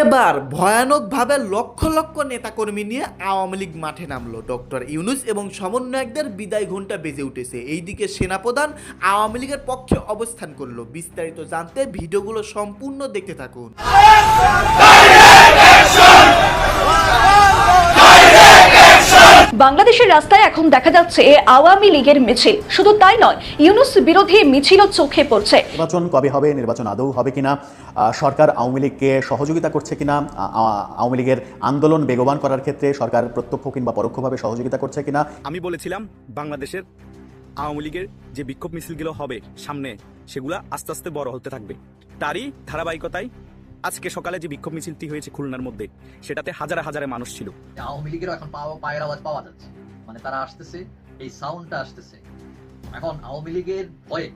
এবার ভয়ানকভাবে লক্ষ লক্ষ নেতাকর্মী নিয়ে আওয়ামী লীগ মাঠে নামলো। ডক্টর ইউনুস এবং সমন্বয়কদের বিদায় ঘণ্টা বেজে উঠেছে। এইদিকে সেনাপ্রধান আওয়ামী লীগের পক্ষে অবস্থান করল। বিস্তারিত জানতে ভিডিওগুলো সম্পূর্ণ দেখতে থাকুন। বাংলাদেশের রাস্তায় এখন দেখা যাচ্ছে আওয়ামী লীগের মিছিল। শুধু তাই নয় ইউনুস বিরোধী মিছিলও চোখে পড়ছে। নির্বাচন কবে হবে নির্বাচন আদৌ হবে কিনা সরকার আওয়ামী লীগকে সহযোগিতা করছে কিনা আওয়ামী লীগের আন্দোলন বেগবান করার ক্ষেত্রে সরকার প্রত্যক্ষ কিংবা পরোক্ষভাবে সহযোগিতা করছে কিনা? আমি বলেছিলাম বাংলাদেশের আওয়ামী লীগের যে বিক্ষোভ মিছিলগুলো হবে সামনে সেগুলো আস্তে আস্তে বড় হতে থাকবে। তারই ধারাবাহিকতায় আজকে সকালে যে বিক্ষোভ মিছিলটি হয়েছে খুলনার মধ্যে, সেটাতে হাজার হাজারে মানুষ ছিল। আওয়ামী লীগের এখন পাওয়া পায়ের আওয়াজ পাওয়া যাচ্ছে। মানে তারা আসতেছে, এই সাউন্ডটা আসতেছে। এখন আওয়ামী লীগের ভয়ে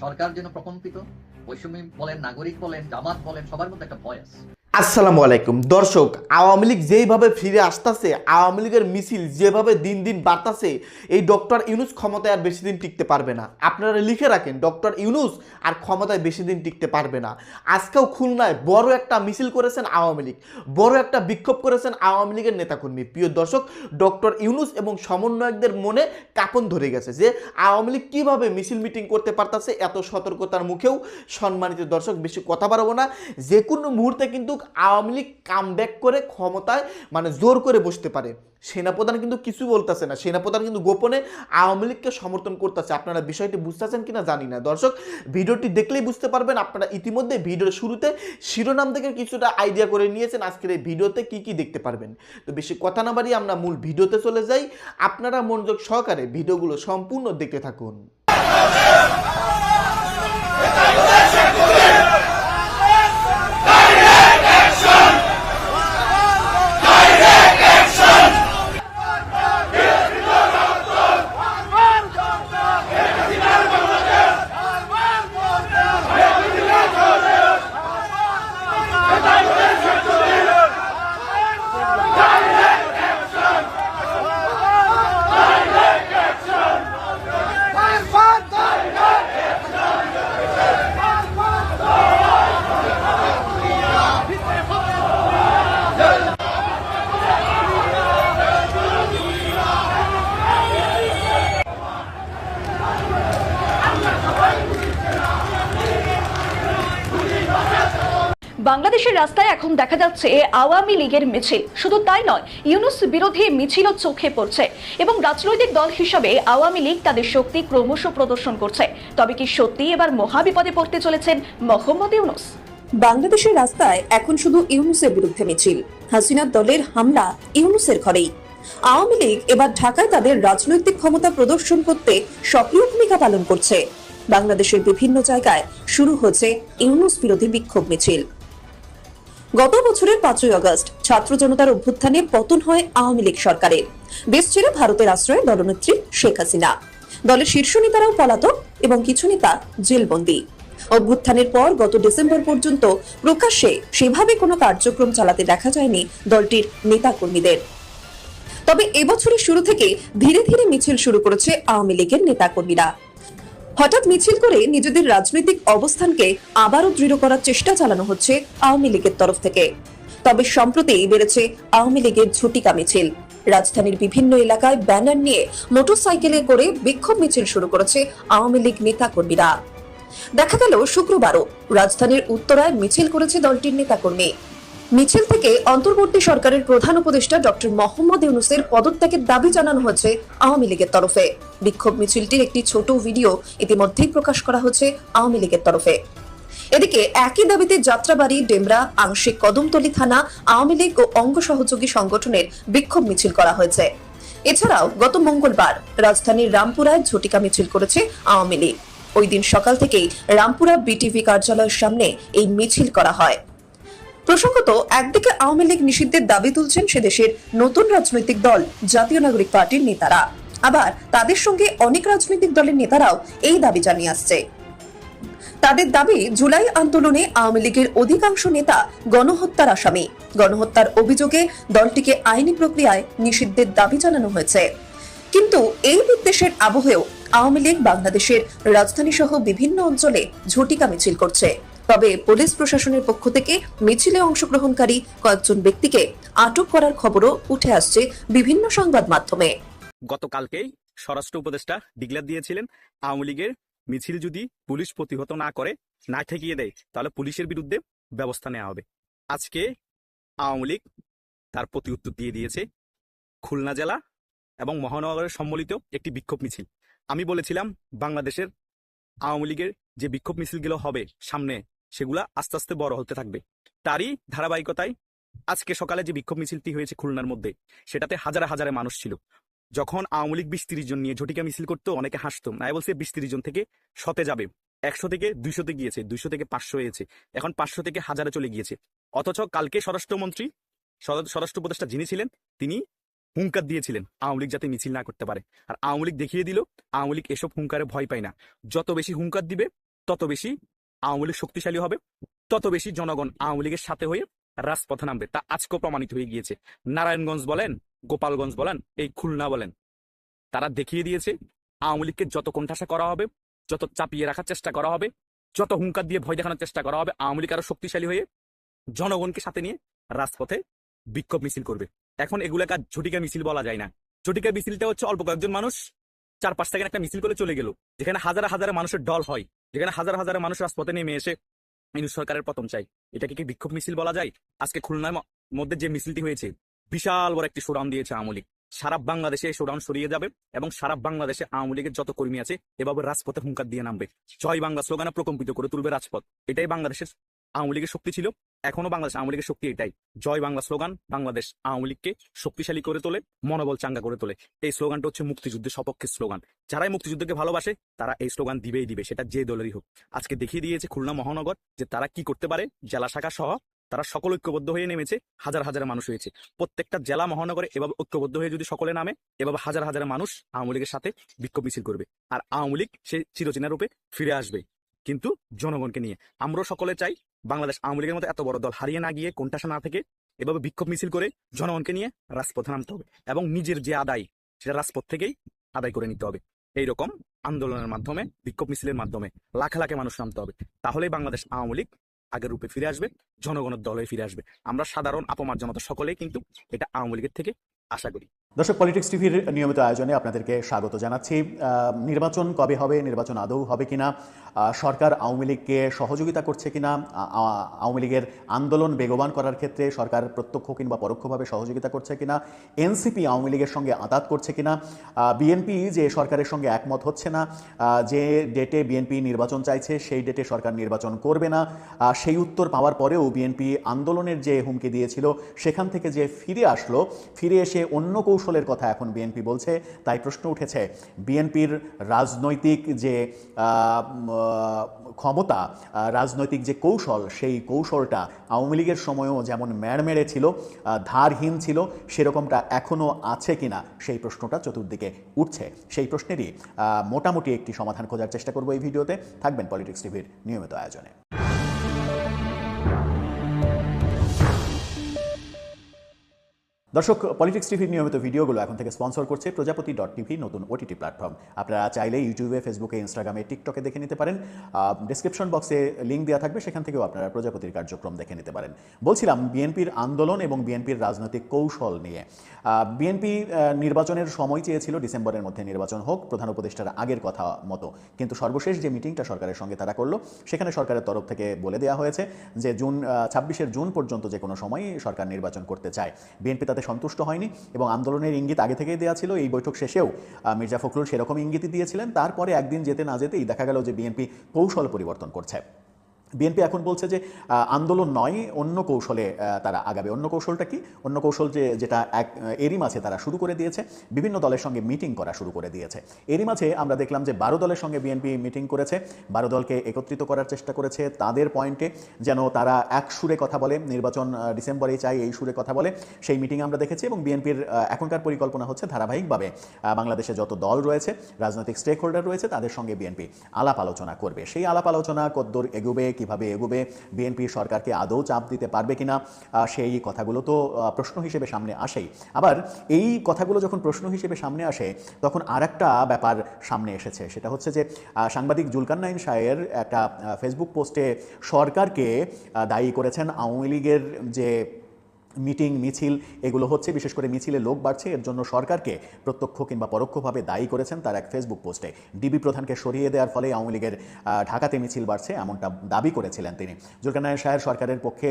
সরকার যেন প্রকম্পিত বৈষম্য বলেন, নাগরিক বলেন, জামাত বলেন, সবার মধ্যে একটা ভয় আছে। আসসালামু আলাইকুম। দর্শক, আওয়ামী লীগ যেইভাবে ফিরে আসতেছে, আওয়ামী লীগের মিছিল যেভাবে দিন দিন বাড়তাছে, এই ডক্টর ইউনুস ক্ষমতায় আর বেশি দিন টিকতে পারবে না। আপনারা লিখে রাখেন, ডক্টর ইউনুস আর ক্ষমতায় বেশি দিন টিকতে পারবে না। আজকেও খুলনায় বড় একটা মিছিল করেছেন আওয়ামী লীগ, বড় একটা বিক্ষোভ করেছেন আওয়ামী লীগের নেতাকর্মী। প্রিয় দর্শক, ডক্টর ইউনুস এবং সমন্বয়কদের মনে কাপন ধরে গেছে যে, আওয়ামী লীগ কীভাবে মিছিল মিটিং করতে পারতাছে, এত সতর্কতার মুখেও সম্মানিত দর্শক, বেশি কথা বাড়াবো না। যে কোনো মুহূর্তে কিন্তু আওয়ামী লীগ কাম করে ক্ষমতায় মানে জোর করে বসতে পারে। সেনাপ্রধান কিন্তু কিছু বলতেছে না। সেনাপ্রধান কিন্তু গোপনে আওয়ামী লীগকে সমর্থন করতেছে। আপনারা বিষয়টি বুঝতেছেন কিনা জানি না। দর্শক, ভিডিওটি দেখলেই বুঝতে পারবেন, আপনারা ইতিমধ্যে ভিডিওর শুরুতে শিরোনাম থেকে কিছুটা আইডিয়া করে নিয়েছেন। আজকের এই ভিডিওতে কি কি দেখতে পারবেন? তো বেশি কথা না বাড়িয়ে আমরা মূল ভিডিওতে চলে যাই। আপনারা মনোযোগ সহকারে ভিডিওগুলো সম্পূর্ণ দেখতে থাকুন। এখন দেখা যাচ্ছে আওয়ামী লীগের মিছিল। শুধু তাই নয়, ইউনুস বিরোধী মিছিলও চোখে পড়ছে এবং রাজনৈতিক দল হিসাবে আওয়ামী লীগ তাদের শক্তি ক্রমশ প্রদর্শন করছে। তবে কি সত্যি এবার মহাবিপদে পড়তে চলেছেন মোহাম্মদ ইউনুস? বাংলাদেশের রাস্তায় এখন শুধু ইউনুসের বিরুদ্ধে মিছিল। হাসিনার দলের হামলা ইউনুসের ঘরেই। আওয়ামী লীগ এবার ঢাকায় তাদের রাজনৈতিক ক্ষমতা প্রদর্শন করতে সক্রিয় ভূমিকা পালন করছে। বাংলাদেশের বিভিন্ন জায়গায় শুরু হচ্ছে ইউনুস বিরোধী বিক্ষোভ মিছিল। গত বছরের পাঁচই আগস্ট, ছাত্র জনতার অভ্যুত্থানে পতন হয় আওয়ামী লীগ সরকারের। দেশ ছেড়ে ভারতের আশ্রয়ে দলনেত্রী শেখ হাসিনা। দলের শীর্ষ নেতারাও পলাতক এবং কিছু নেতা জেলবন্দী। অভ্যুত্থানের পর গত ডিসেম্বর পর্যন্ত প্রকাশ্যে সেভাবে কোনো কার্যক্রম চালাতে দেখা যায়নি দলটির নেতাকর্মীদের। তবে এবছরের শুরু থেকে ধীরে ধীরে মিছিল শুরু করেছে আওয়ামী লীগের নেতাকর্মীরা। হঠাৎ মিছিল করে নিজেদের রাজনৈতিক অবস্থানকে আবারও দৃঢ় করার চেষ্টা চালানো হচ্ছে আওয়ামী লীগের তরফ থেকে। তবে সম্প্রতি বেড়েছে আওয়ামী লীগের ঝটিকা মিছিল। রাজধানীর বিভিন্ন এলাকায় ব্যানার নিয়ে মোটরসাইকেলে করে বিক্ষোভ মিছিল শুরু করেছে আওয়ামী লীগ নেতাকর্মীরা। দেখা গেল শুক্রবারও রাজধানীর উত্তরায় মিছিল করেছে দলটির নেতাকর্মী। মিছিল থেকে অন্তর্বর্তী সরকারের প্রধান উপদেষ্টা ডক্টর মোহাম্মদ ইউনুসের পদত্যাগের দাবি জানানো হয়েছে আওয়ামী লীগের তরফে। বিক্ষোভ মিছিলটির একটি ছোট ভিডিও ইতিমধ্যেই প্রকাশ করা হয়েছে আওয়ামী লীগের তরফে। এদিকে একই দাবিতে যাত্রাবাড়ি, ডেমরা, আংশিক কদমতলী থানা, আওয়ামী লীগ ও অঙ্গ সহযোগী সংগঠনের বিক্ষোভ মিছিল করা হয়েছে। এছাড়াও গত মঙ্গলবার রাজধানীর রামপুরায় ঝটিকা মিছিল করেছে আওয়ামী লীগ। ওই দিন সকাল থেকেই রামপুরা বিটিভি কার্যালয়ের সামনে এই মিছিল করা হয়। প্রসঙ্গত, একদিকে আওয়ামী লীগ নিষিদ্ধের দাবি তুলছেন সে দেশের নতুন রাজনৈতিক দল, জাতীয় নাগরিক পার্টির নেতারা। আবার তাদের সঙ্গে অনেক রাজনৈতিক দলের নেতারাও এই দাবি জানিয়ে আসছে। তাদের দাবি, জুলাই আন্দোলনে আওয়ামী লীগের অধিকাংশ নেতা গণহত্যার আসামি। গণহত্যার অভিযোগে দলটিকে আইনি প্রক্রিয়ায় নিষিদ্ধের দাবি জানানো হয়েছে। কিন্তু এই বিদ্বেষের আবহেও আওয়ামী লীগ বাংলাদেশের রাজধানী সহ বিভিন্ন অঞ্চলে ঝটিকা মিছিল করছে। তবে পুলিশ প্রশাসনের পক্ষ থেকে মিছিলে অংশগ্রহণকারী কয়েকজন ব্যক্তিকে আটক করার খবরও উঠে আসছে বিভিন্ন সংবাদ মাধ্যমে। গতকালকেই স্বরাষ্ট্র উপদেষ্টা ডিক্লেয়ার দিয়েছিলেন, আওয়ামী লীগের মিছিল যদি পুলিশ প্রতিহত না করে, না ঠেকিয়ে দেয়, তাহলে পুলিশের বিরুদ্ধে ব্যবস্থা নেওয়া হবে। আজকে আওয়ামী লীগ তার প্রতি উত্তর দিয়ে দিয়েছে, খুলনা জেলা এবং মহানগরের সম্মিলিত একটি বিক্ষোভ মিছিল। আমি বলেছিলাম, বাংলাদেশের আওয়ামী লীগের যে বিক্ষোভ মিছিলগুলো হবে সামনে সেগুলা আস্তে আস্তে বড় হতে থাকবে। তারই ধারাবাহিকতায় আজকে সকালে যে বিক্ষোভ মিছিলটি হয়েছে খুলনার মধ্যে, সেটাতে হাজারে হাজারে মানুষ ছিল। যখন আওয়ামী লীগ বিশ তিরিশ জন নিয়ে ঝটিকা মিছিল করতো, অনেকে হাসতো। নাই বলছে বিশ তিরিশ জন থেকে শতে যাবে। একশো থেকে দুইশোতে গিয়েছে, দুইশো থেকে পাঁচশো হয়েছে। এখন পাঁচশো থেকে হাজারে চলে গিয়েছে। অথচ কালকে স্বরাষ্ট্রমন্ত্রী, স্বরা- স্বরাষ্ট্র উপদেষ্টা যিনি ছিলেন, তিনি হুঙ্কার দিয়েছিলেন আওয়ামী লীগ যাতে মিছিল না করতে পারে। আর আওয়ামী লীগ দেখিয়ে দিল, আওয়ামী লীগ এসব হুঙ্কারে ভয় পায় না। যত বেশি হুঙ্কার দিবে, তত বেশি আওয়ামী লীগ শক্তিশালী হবে, তত বেশি জনগণ আওয়ামী লীগের সাথে হয়ে রাজপথে নামবে। তা আজকেও প্রমাণিত হয়ে গিয়েছে। নারায়ণগঞ্জ বলেন, গোপালগঞ্জ বলেন, এই খুলনা বলেন, তারা দেখিয়ে দিয়েছে আওয়ামী লীগকে যত কোণঠাসা করা হবে, যত চাপিয়ে রাখার চেষ্টা করা হবে, যত হুঙ্কার দিয়ে ভয় দেখানোর চেষ্টা করা হবে, আওয়ামী লীগ আরও শক্তিশালী হয়ে জনগণকে সাথে নিয়ে রাজপথে বিক্ষোভ মিছিল করবে। এখন এগুলাকে ঝটিকা মিছিল বলা যায় না। ঝটিকা মিছিলটা হচ্ছে অল্প কয়েকজন মানুষ চার পাঁচ সেকেন্ড একটা মিছিল করে চলে গেল, যেখানে হাজার হাজার মানুষের ডল হয়। যেখানে হাজার হাজার মানুষ রাজপথে নেমে এসে ইউনুস সরকারের পতন চাই এটাকে কি বিক্ষোভ মিছিল বলা যায়? আজকে খুলনার মধ্যে যে মিছিলটি হয়েছে, বিশাল বড় একটি শোডাউন দিয়েছে আওয়ামী লীগ। সারা বাংলাদেশে এই শোডাউন সরিয়ে যাবে এবং সারা বাংলাদেশে আওয়ামী লীগের যত কর্মী আছে এভাবে রাজপথে হুঙ্কার দিয়ে নামবে। জয় বাংলা স্লোগানে প্রকম্পিত করে তুলবে রাজপথ। এটাই বাংলাদেশের আওয়ামী লীগের শক্তি ছিল। এখনও বাংলাদেশ আওয়ামী লীগের শক্তি এটাই। জয় বাংলা স্লোগান, বাংলাদেশ আওয়ামী লীগকে শক্তিশালী করে তোলে, মনোবল চাঙ্গা করে তোলে। এই স্লোগানটা হচ্ছে মুক্তিযুদ্ধের সপক্ষের স্লোগান। যারাই মুক্তিযুদ্ধকে ভালোবাসে, তারা এই স্লোগান দিবেই দিবে, সেটা যে দলেরই হোক। আজকে দেখিয়ে দিয়েছে খুলনা মহানগর যে তারা কি করতে পারে, জেলা শাখা সহ তারা সকল ঐক্যবদ্ধ হয়ে নেমেছে, হাজার হাজার মানুষ হয়েছে। প্রত্যেকটা জেলা মহানগরে এভাবে ঐক্যবদ্ধ হয়ে যদি সকলে নামে, এভাবে হাজার হাজার মানুষ আওয়ামী লীগের সাথে বিক্ষোভ মিছিল করবে। আর আওয়ামী লীগ সে চিরচেনা রূপে ফিরে আসবে। কিন্তু জনগণকে নিয়ে। আমরাও সকলে চাই বাংলাদেশ আওয়ামী লীগের মতো এত বড় দল হারিয়ে না গিয়ে কোনটাসা না থেকে এভাবে বিক্ষোভ মিছিল করে জনগণকে নিয়ে রাজপথে নামতে হবে এবং নিজের যে আদায় সেটা রাজপথ থেকেই আদায় করে নিতে হবে। এইরকম আন্দোলনের মাধ্যমে, বিক্ষোভ মিছিলের মাধ্যমে লাখে লাখে মানুষ নামতে হবে। তাহলেই বাংলাদেশ আওয়ামী লীগ আগের রূপে ফিরে আসবে, জনগণের দলে ফিরে আসবে। আমরা সাধারণ, আপমার জনতা সকলেই কিন্তু এটা আওয়ামী লীগের থেকে আশা করি। দর্শক পলিটিক্স টিভির নিয়মিত আয়োজনে আপনাদেরকে স্বাগত জানাচ্ছি। নির্বাচন কবে হবে, নির্বাচন আদৌ হবে কিনা সরকার আওয়ামী লীগকে সহযোগিতা করছে কিনা আওয়ামী লীগের আন্দোলন বেগবান করার ক্ষেত্রে সরকার প্রত্যক্ষ কিংবা পরোক্ষভাবে সহযোগিতা করছে কিনা এনসিপি আওয়ামী লীগের সঙ্গে আতাত করছে কিনা বিএনপি যে সরকারের সঙ্গে একমত হচ্ছে না যে ডেটে বিএনপি নির্বাচন চাইছে, সেই ডেটে সরকার নির্বাচন করবে না সেই উত্তর পাওয়ার পরেও বিএনপি আন্দোলনের যে হুমকি দিয়েছিল, সেখান থেকে যে ফিরে আসলো, ফিরে এসে অন্য কৌশলের কথা এখন বিএনপি বলছে, তাই প্রশ্ন উঠেছে বিএনপির রাজনৈতিক যে ক্ষমতা রাজনৈতিক যে কৌশল, সেই কৌশলটা আওয়ামী লীগের সময়ও যেমন ম্যাড়মেড়ে ছিল ধারহীন ছিল, সেরকমটা এখনও আছে কিনা সেই প্রশ্নটা চতুর্দিকে উঠছে। সেই প্রশ্নেরই মোটামুটি একটি সমাধান খোঁজার চেষ্টা করব এই ভিডিওতে। থাকবেন পলিটিক্স টিভির নিয়মিত আয়োজনে। দর্শক পলিটিক্স টিভির নিয়মিত ভিডিওগুলো এখন থেকে স্পন্সর করছে প্রজাপতি ডট টিভি নতুন ওটিটি প্ল্যাটফর্ম আপনারা চাইলে ইউটিউবে ফেসবুকে ইনস্টাগ্রামে টিকটকে দেখে নিতে পারেন। ডিসক্রিপশন বক্সে লিঙ্ক দেওয়া থাকবে, সেখান থেকেও আপনারা প্রজাপতির কার্যক্রম দেখে নিতে পারেন। বলছিলাম বিএনপির আন্দোলন এবং বিএনপির রাজনৈতিক কৌশল নিয়ে। বিএনপি নির্বাচনের সময় চেয়েছিল ডিসেম্বরের মধ্যে নির্বাচন হোক, প্রধান উপদেষ্টার আগের কথা মতো। কিন্তু সর্বশেষ যে মিটিংটা সরকারের সঙ্গে তারা করল, সেখানে সরকারের তরফ থেকে বলে দেওয়া হয়েছে যে জুন ছাব্বিশের জুন পর্যন্ত যে কোনো সময় সরকার নির্বাচন করতে চায়। বিএনপি তাতে সন্তুষ্ট হয়নি এবং আন্দোলনের ইঙ্গিত আগে থেকেই দেওয়া ছিল। এই বৈঠক শেষেও মির্জা ফখরুল সেরকম ইঙ্গিতই দিয়েছিলেন। তারপরে একদিন যেতে না যেতেই দেখা গেল যে বিএনপি কৌশল পরিবর্তন করছে। বিএনপি এখন বলছে যে আন্দোলন নয়, অন্য কৌশলে তারা আগাবে। অন্য কৌশলটা কি? অন্য কৌশল যে, যেটা এক এরই মাঝে তারা শুরু করে দিয়েছে, বিভিন্ন দলের সঙ্গে মিটিং করা শুরু করে দিয়েছে। এরই মাঝে আমরা দেখলাম যে, বারো দলের সঙ্গে বিএনপি মিটিং করেছে, বারো দলকে একত্রিত করার চেষ্টা করেছে। তাদের পয়েন্টে যেন তারা এক সুরে কথা বলে, নির্বাচন ডিসেম্বরেই চাই, এই সুরে কথা বলে, সেই মিটিং আমরা দেখেছি এবং বিএনপির এখনকার পরিকল্পনা হচ্ছে ধারাবাহিকভাবে বাংলাদেশে যত দল রয়েছে, রাজনৈতিক স্টেক হোল্ডার রয়েছে, তাদের সঙ্গে বিএনপি আলাপ আলোচনা করবে। সেই আলাপ আলোচনা কদ্দূর এগোবে কীভাবে এগোবে, বিএনপি সরকারকে আদৌ চাপ দিতে পারবে কিনা সেই কথাগুলো তো প্রশ্ন হিসেবে সামনে আসেই। আবার এই কথাগুলো যখন প্রশ্ন হিসেবে সামনে আসে, তখন আর একটা ব্যাপার সামনে এসেছে। সেটা হচ্ছে যে সাংবাদিক জুলকান্নাইন শাহের একটা ফেসবুক পোস্টে সরকারকে দায়ী করেছেন আওয়ামী লীগের যে মিটিং, মিছিল, এগুলো হচ্ছে, বিশেষ করে মিছিলে লোক বাড়ছে, এর জন্য সরকারকে প্রত্যক্ষ কিংবা পরোক্ষভাবে দায়ী করেছেন তার এক ফেসবুক পোস্টে। ডিবি প্রধানকে সরিয়ে দেওয়ার ফলে আওয়ামী লীগের ঢাকাতে মিছিল বাড়ছে, এমনটা দাবি করেছিলেন তিনি। জুলকানায় শাহের সরকারের পক্ষে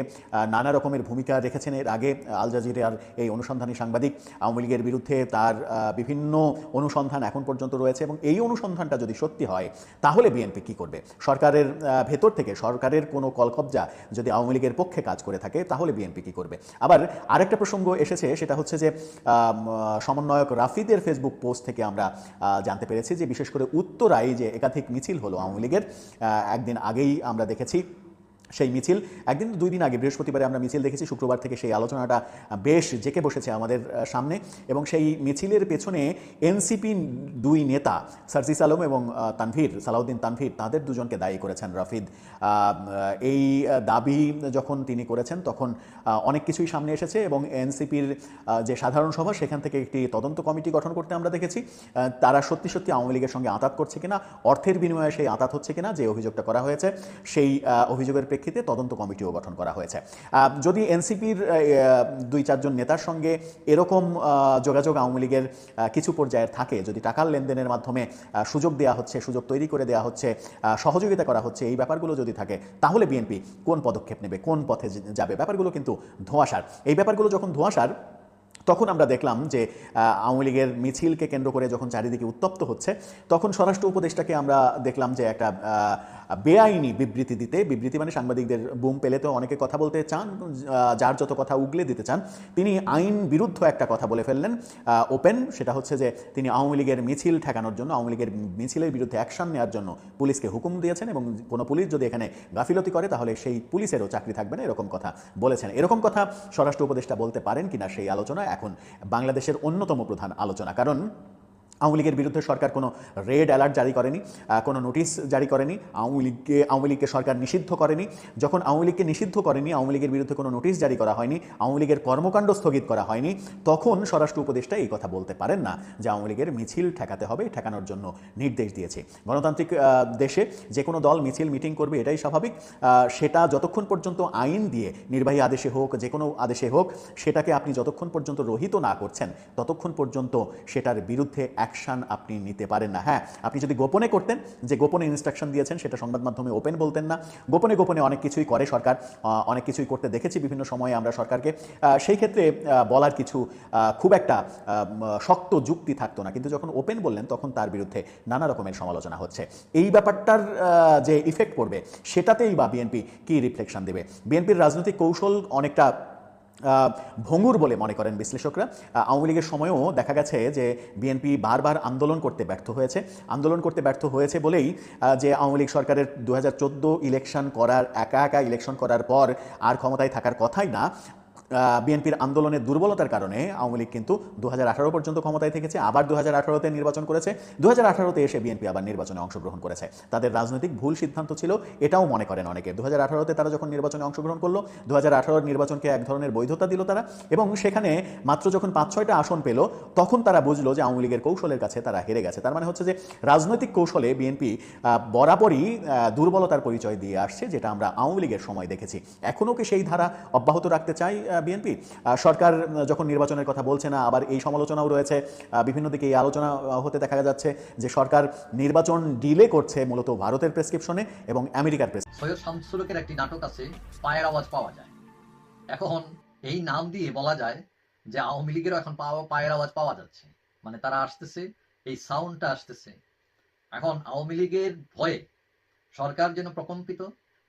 নানা রকমের ভূমিকা রেখেছেন। এর আগে আল জাজিরার এই অনুসন্ধানী সাংবাদিক আওয়ামী লীগের বিরুদ্ধে তার বিভিন্ন অনুসন্ধান এখন পর্যন্ত রয়েছে এবং এই অনুসন্ধানটা যদি সত্যি হয়, তাহলে বিএনপি কি করবে? সরকারের ভেতর থেকে সরকারের কোনো কলকবজা যদি আওয়ামী লীগের পক্ষে কাজ করে থাকে, তাহলে বিএনপি কি করবে? আবার আরেকটা প্রসঙ্গ এসেছে, সেটা হচ্ছে যে সমন্বয়ক রাফিদের ফেসবুক পোস্ট থেকে আমরা জানতে পেরেছি যে বিশেষ করে উত্তরায় যে একাধিক মিছিল হলো আওয়ামী লীগের একদিন আগেই আমরা দেখেছি। সেই মিছিল। একদিন দুই দিন আগে, বৃহস্পতিবারে আমরা মিছিল দেখেছি, শুক্রবার থেকে সেই আলোচনাটা বেশ জেকে বসেছে আমাদের সামনে। এবং সেই মিছিলের পেছনে এনসিপি দুই নেতা, সার্জিস আলম এবং তানভীর, সালাউদ্দিন তানভীর, তাদের দুজনকে দায়ী করেছেন রাফিদ। এই দাবি যখন তিনি করেছেন, তখন অনেক কিছুই সামনে এসেছে এবং এনসিপির যে সাধারণ সভা, সেখান থেকে একটি তদন্ত কমিটি গঠন করতে আমরা দেখেছি। তারা সত্যি সত্যি আওয়ামী লীগের সঙ্গে আঁতাত করছে কিনা, অর্থের বিনিময়ে সেই আঁতাত হচ্ছে কিনা, যে অভিযোগটা করা হয়েছে, সেই অভিযোগের প্রেক্ষিতে তদন্ত কমিটিও গঠন করা হয়েছে। যদি এনসিপির দুই চারজন নেতার সঙ্গে এরকম যোগাযোগ আওয়ামী লীগের কিছু পর্যায়ের থাকে, যদি টাকার লেনদেনের মাধ্যমে সুযোগ দেওয়া হচ্ছে, সুযোগ তৈরি করে দেওয়া হচ্ছে সহযোগিতা করা হচ্ছে, এই ব্যাপারগুলো যদি থাকে, তাহলে বিএনপি কোন পদক্ষেপ নেবে, কোন পথে যাবে? ব্যাপারগুলো কিন্তু ধোঁয়াশার। এই ব্যাপারগুলো যখন ধোঁয়াশার, তখন আমরা দেখলাম যে আওয়ামী লীগের মিছিলকে কেন্দ্র করে যখন চারিদিকে উত্তপ্ত হচ্ছে, তখন স্বরাষ্ট্র উপদেষ্টাকে আমরা দেখলাম যে একটা বেআইনি বিবৃতি দিতে, বিবৃতি মানে সাংবাদিকদের বুম পেলে তো অনেকে কথা বলতে চান যার যত কথা উগলে দিতে চান, তিনি আইন বিরুদ্ধ একটা কথা বলে ফেললেন ওপেন, সেটা হচ্ছে যে তিনি আওয়ামী লীগের মিছিল ঠেকানোর জন্য, আওয়ামী লীগের মিছিলের বিরুদ্ধে অ্যাকশন নেওয়ার জন্য পুলিশকে হুকুম দিয়েছেন এবং কোনো পুলিশ যদি এখানে গাফিলতি করে, তাহলে সেই পুলিশেরও চাকরি থাকবে না, এরকম কথা বলেছেন। এরকম কথা স্বরাষ্ট্র উপদেষ্টা বলতে পারেন কিনা সেই আলোচনা এখন বাংলাদেশের অন্যতম প্রধান আলোচনা। কারণ আওয়ামী লীগের বিরুদ্ধে সরকার কোনো রেড অ্যালার্ট জারি করেনি কোনো নোটিশ জারি করেনি, আওয়ামী লীগকে আওয়ামী লীগকে সরকার নিষিদ্ধ করেনি। যখন আওয়ামী লীগকে নিষিদ্ধ করেনি, আওয়ামী লীগের বিরুদ্ধে কোনো নোটিশ জারি করা হয়নি, আওয়ামী লীগের কর্মকাণ্ড স্থগিত করা হয়নি, তখন স্বরাষ্ট্র উপদেষ্টা এই কথা বলতে পারেন না যে আওয়ামী লীগের মিছিল ঠেকাতে হবে, ঠেকানোর জন্য নির্দেশ দিয়েছে। গণতান্ত্রিক দেশে যে কোনো দল মিছিল মিটিং করবে এটাই স্বাভাবিক সেটা যতক্ষণ পর্যন্ত আইন দিয়ে নির্বাহী আদেশে হোক, যে কোনো আদেশে হোক, সেটাকে আপনি যতক্ষণ পর্যন্ত রহিত না করছেন, ততক্ষণ পর্যন্ত সেটার বিরুদ্ধে অ্যাকশন আপনি নিতে পারেন না। হ্যাঁ আপনি যদি গোপনে করতেন, যে গোপনে ইনস্ট্রাকশন দিয়েছেন, সেটা সংবাদ মাধ্যমে ওপেন বলতেন না। গোপনে গোপনে অনেক কিছুই করে সরকার অনেক কিছুই করতে দেখেছি বিভিন্ন সময়ে আমরা সরকারকে। সেই ক্ষেত্রে বলার কিছু খুব একটা শক্ত যুক্তি থাকতো না। কিন্তু যখন ওপেন বললেন, তখন তার বিরুদ্ধে নানা রকমের সমালোচনা হচ্ছে। এই ব্যাপারটার যে ইফেক্ট পড়বে, সেটাতেই বা বিএনপি কি রিফ্লেকশন দেবে? বিএনপির রাজনৈতিক কৌশল অনেকটা ভঙ্গুর বলে মনে করেন বিশ্লেষকরা। আওয়ামী লীগের সময়ও দেখা গেছে যে বিএনপি বারবার আন্দোলন করতে ব্যর্থ হয়েছে। আন্দোলন করতে ব্যর্থ হয়েছে বলেই যে আওয়ামী লীগ সরকারের দু হাজার চোদ্দ ইলেকশন করার, একা একা ইলেকশন করার পর আর ক্ষমতায় থাকার কথাই না। বিএনপির আন্দোলনের দুর্বলতার কারণে আওয়ামী লীগ কিন্তু দু হাজার আঠারো পর্যন্ত ক্ষমতায় থেকেছে, আবার দু হাজার নির্বাচন করেছে। দু হাজার এসে বিএনপি আবার নির্বাচনে অংশগ্রহণ করেছে। তাদের রাজনৈতিক ভুল সিদ্ধান্ত ছিল, এটাও মনে করেন অনেকে। দু হাজার তারা যখন নির্বাচনে অংশগ্রহণ করল দু হাজার আঠারো নির্বাচনকে এক ধরনের বৈধতা দিল তারা এবং সেখানে মাত্র যখন পাঁচ ছয়টা আসন পেল, তখন তারা বুঝলো যে আওয়ামী লীগের কৌশলের কাছে তারা হেরে গেছে। তার মানে হচ্ছে যে রাজনৈতিক কৌশলে বিএনপি বরাবরই দুর্বলতার পরিচয় দিয়ে আসছে, যেটা আমরা আওয়ামী লীগের সময় দেখেছি। এখনও কি সেই ধারা অব্যাহত রাখতে চাই বিএনপি। সরকার যখন নির্বাচনের কথা বলছে না, আবার এই সমালোচনাও রয়েছে। বিভিন্ন দিকে এই আলোচনা হতে দেখা যাচ্ছে যে সরকার নির্বাচন ডিলে করছে মূলত ভারতের প্রেসক্রিপশনে এবং আমেরিকার প্রেস সৈয়দ শামসুলকের একটি নাটক আছে, পায়ের আওয়াজ পাওয়া যায়। এখন এই নাম দিয়ে বলা যায় যে আওয়ামী লীগেরও এখন পাওয়া, পায়ের আওয়াজ পাওয়া যাচ্ছে। মানে তারা আসতেছে, এই সাউন্ডটা আসতেছে। এখন আওয়ামী লীগের ভয়ে সরকার যেন প্রকম্পিত,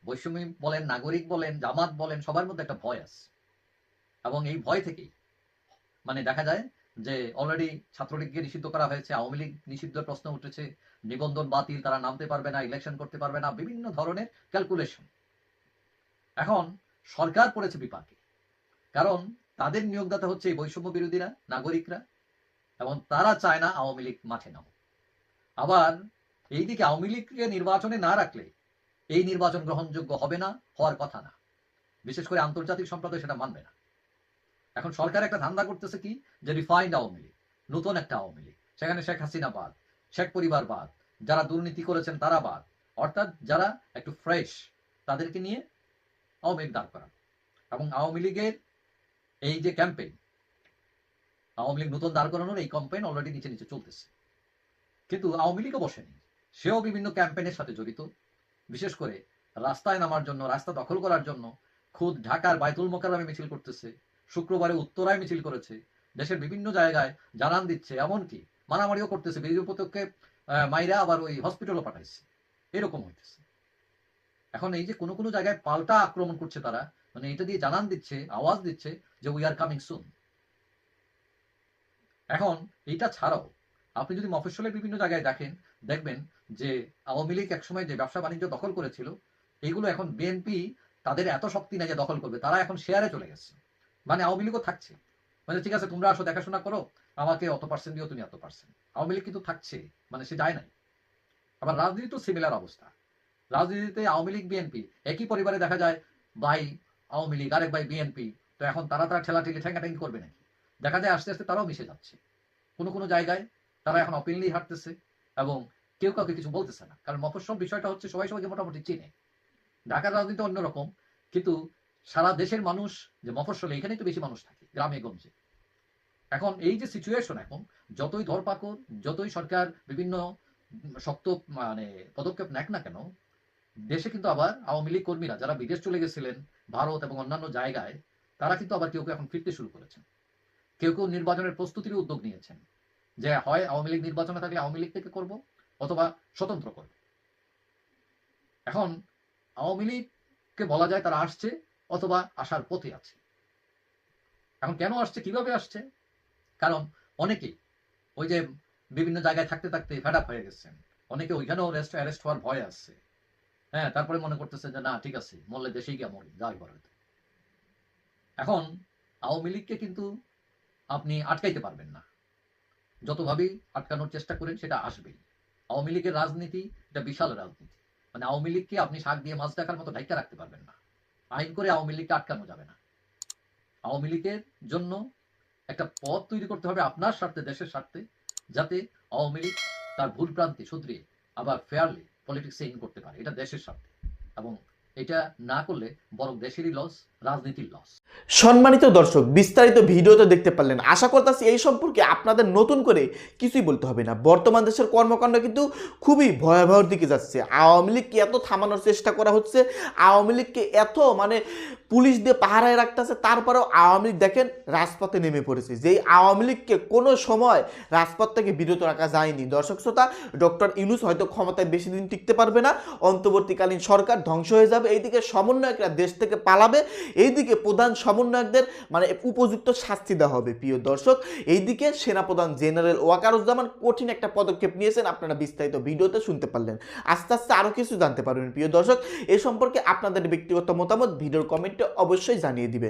বৈষম্য বলেন, নাগরিক বলেন, জামাত বলেন, সবার মধ্যে একটা ভয় আছে। এবং এই ভয় থেকেই। মানে দেখা যায় যে অলরেডি ছাত্রলীগকে নিষিদ্ধ করা হয়েছে, আওয়ামী লীগ নিষিদ্ধ প্রশ্ন উঠেছে, নিবন্ধন বাতিল, তারা নামতে পারবে না ইলেকশন করতে পারবে না, বিভিন্ন ধরনের ক্যালকুলেশন এখন সরকার পড়েছে বিপাকে। কারণ তাদের নিয়োগদাতা হচ্ছে এই বৈষম্য বিরোধীরা, নাগরিকরা, এবং তারা চায় না আওয়ামী লীগ মাঠে নামুক। আবার এইদিকে আওয়ামী লীগকে নির্বাচনে না রাখলে এই নির্বাচন গ্রহণযোগ্য হবে না, হওয়ার কথা না। বিশেষ করে আন্তর্জাতিক সম্প্রদায় সেটা মানবে না। এখন সরকার একটা ধান্দা করতেছে কি? যে রিফাইন্ড আওয়ামী লীগ, নতুন একটা আওয়ামী লীগ। সেখানে শেখ হাসিনা বাদ, শেখ পরিবার বাদ, যারা দুর্নীতি করেছেন তারা বাদ। অর্থাৎ যারা একটু ফ্রেশ তাদেরকে নিয়ে আওয়ামী লীগ দাঁড় করা এবং আওয়ামী লীগের এই যে ক্যাম্পেইন আওয়ামী লীগ নতুন দাঁড় করানোর এই ক্যাম্পেইন অলরেডি নিচে নিচে চলতেছে। কিন্তু আওয়ামী লীগও বসেনি। সেও বিভিন্ন ক্যাম্পেইনের সাথে জড়িত। বিশেষ করে রাস্তায় নামার জন্য, রাস্তা দখল করার জন্য, খুদ ঢাকার বাইতুল মোকাররমে মিছিল করতেছে। শুক্রবারে উত্তরায় মিছিল করেছে। দেশের বিভিন্ন জায়গায় জানান দিচ্ছে এমনকি মারামারিও করতেছে। বিরোধী আহ, মাইরা আবার ওই হসপিটালও পাঠাইছে। এরকম হইতেছে। এখন এই যে কোনো কোনো জায়গায় পাল্টা আক্রমণ করছে তারা মানে এটা দিয়ে জানান দিচ্ছে আওয়াজ দিচ্ছে যে উই আর কামিং সুন এখন এইটা ছাড়াও আপনি যদি মফস্বলের বিভিন্ন জায়গায় দেখেন দেখবেন যে আওয়ামী লীগ একসময় যে ব্যবসা বাণিজ্য দখল করেছিল এইগুলো এখন বিএনপি তাদের এত শক্তি নেই যে দখল করবে। তারা এখন শেয়ারে চলে গেছে। মানে আওয়ামী লীগও থাকছে। মানে ঠিক আছে, তোমরা আসো, দেখাশোনা করো। আমাকে অত পার্সেন্ট দিও, তুমি এত পার্সেন্ট আওয়ামী লীগ কিন্তু থাকছে মানে সে যায় নাই। আবার রাজনীতি তো সিমিলার অবস্থা। রাজনীতিতে আওয়ামী লীগ বিএনপি একই পরিবারে দেখা যায়, ভাই, আওয়ামী লীগ, আরেক ভাই বিএনপি তো এখন তারা তারা ঠেলাঠেলি ঠেঙ্গাঠেঙ্গি করবে নাকি? দেখা যায়, আস্তে আস্তে তারাও মিশে যাচ্ছে। কোনো কোনো জায়গায় তারা এখন অপিনলি হাঁটতেছে এবং কেউ কাউকে কিছু বলতেছে না। কারণ মফস্বল বিষয়টা হচ্ছে, সবাই সবাইকে মোটামুটি চিনে। ঢাকার রাজনীতি অন্যরকম, কিন্তু সারা দেশের মানুষ যে মফস্বলে, এখানেই তো বেশি মানুষ থাকে, গ্রামে, গঞ্জে। এখন এই যে সিচুয়েশন এখন, যতই ধরপাকড়, যতই সরকার বিভিন্ন শক্ত মানে পদক্ষেপ নেক না কেন, দেশে কিন্তু আবার আওয়ামী লীগ কর্মীরা, যারা বিদেশ চলে গেছিলেন, ভারত এবং অন্যান্য জায়গায়, তারা কিন্তু আবার কেউ কেউ এখন ফিরতে শুরু করেছেন। কেউ কেউ নির্বাচনের প্রস্তুতির উদ্যোগ নিয়েছেন, যে হয় আওয়ামী লীগ নির্বাচনে থাকলে আওয়ামী লীগ থেকে করব, অথবা স্বতন্ত্র করব। এখন আওয়ামী লীগকে বলা যায় তারা আসছে অথবা আসার পথে আছে। এখন কেন আসছে, কীভাবে আসছে? কারণ অনেকেই ওই যে বিভিন্ন জায়গায় থাকতে থাকতে ফেড হয়ে গেছেন। অনেকে ওইখানেও অ্যারেস্ট অ্যারেস্ট হওয়ার ভয় আসছে হ্যাঁ তারপরে মনে করতেছে যে, না, ঠিক আছে, মরলে দেশেই গিয়ে মরি যাই বলে এখন আওয়ামী লীগকে কিন্তু আপনি আটকাইতে পারবেন না। যতভাবেই আটকানোর চেষ্টা করেন, সেটা আসবেই। আওয়ামী লীগের রাজনীতি, এটা বিশাল রাজনীতি। মানে আওয়ামী লীগকে আপনি শাক দিয়ে মাছ দেখার মতো ঢাইকা রাখতে পারবেন না। আইন করে আওয়ামী লীগকে আটকানো যাবে না। আওয়ামী লীগের জন্য একটা পথ তৈরি করতে হবে আপনার স্বার্থে, দেশের স্বার্থে, যাতে আওয়ামী লীগ তার ভুল প্রান্তি শুধরিয়ে আবার ফেয়ারলি পলিটিক্সে ইন করতে পারে। এটা দেশের স্বার্থে। এবং এটা না করলে বরং দেশেরই লস রাজনীতির লস সম্মানিত দর্শক, বিস্তারিত ভিডিওতে দেখতে পারলেন। আশা করতেছি এই সম্পর্কে আপনাদের নতুন করে কিছুই বলতে হবে না। বর্তমান দেশের কর্মকাণ্ড কিন্তু খুবই ভয়াবহর দিকে যাচ্ছে। আওয়ামী লীগকে এত থামানোর চেষ্টা করা হচ্ছে, আওয়ামী লীগকে এত মানে পুলিশ দিয়ে পাহারায় রাখতেছে তারপরেও আওয়ামী লীগ দেখেন রাজপথে নেমে পড়েছে। যেই আওয়ামী লীগকে কোনো সময় রাজপথ থেকে বিরত রাখা যায়নি। দর্শক শ্রোতা, ডক্টর ইউনুস হয়তো ক্ষমতায় বেশি দিন টিকতে পারবে না। অন্তর্বর্তীকালীন সরকার ধ্বংস হয়ে যাবে। এইদিকে সমন্বয়করা দেশ থেকে পালাবে। এইদিকে প্রধান সমন্বয়কদের মানে উপযুক্ত শাস্তি দেওয়া হবে, প্রিয় দর্শক। এইদিকে সেনাপ্রধান জেনারেল ওয়াকারুজ্জামান কঠিন একটা পদক্ষেপ নিয়েছেন, আপনারা বিস্তারিত ভিডিওতে শুনতে পারলেন। আস্তে আস্তে আরও কিছু জানতে পারবেন, প্রিয় দর্শক। এ সম্পর্কে আপনাদের ব্যক্তিগত মতামত, ভিডিওর কমেন্টে অবশ্যই জানিয়ে দিবেন।